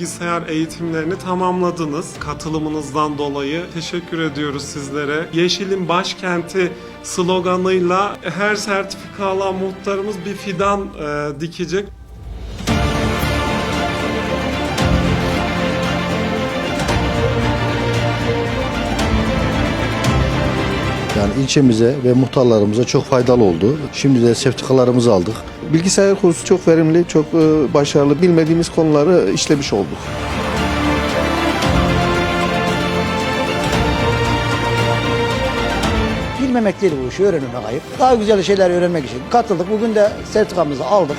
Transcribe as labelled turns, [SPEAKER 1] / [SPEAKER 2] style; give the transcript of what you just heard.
[SPEAKER 1] bilgisayar eğitimlerini tamamladınız. Katılımınızdan dolayı teşekkür ediyoruz sizlere. Yeşil'in başkenti sloganıyla her sertifika alan muhtarımız bir fidan e, dikecek.
[SPEAKER 2] Yani ilçemize ve muhtarlarımıza çok faydalı oldu. Şimdi de sertifikalarımızı aldık.
[SPEAKER 3] Bilgisayar kursu çok verimli, çok e, başarılı. Bilmediğimiz konuları işlemiş olduk.
[SPEAKER 4] Bilmemek değil bu işi, öğrenmek ayıp. Daha güzel şeyler öğrenmek için katıldık. Bugün de sertifikamızı aldık.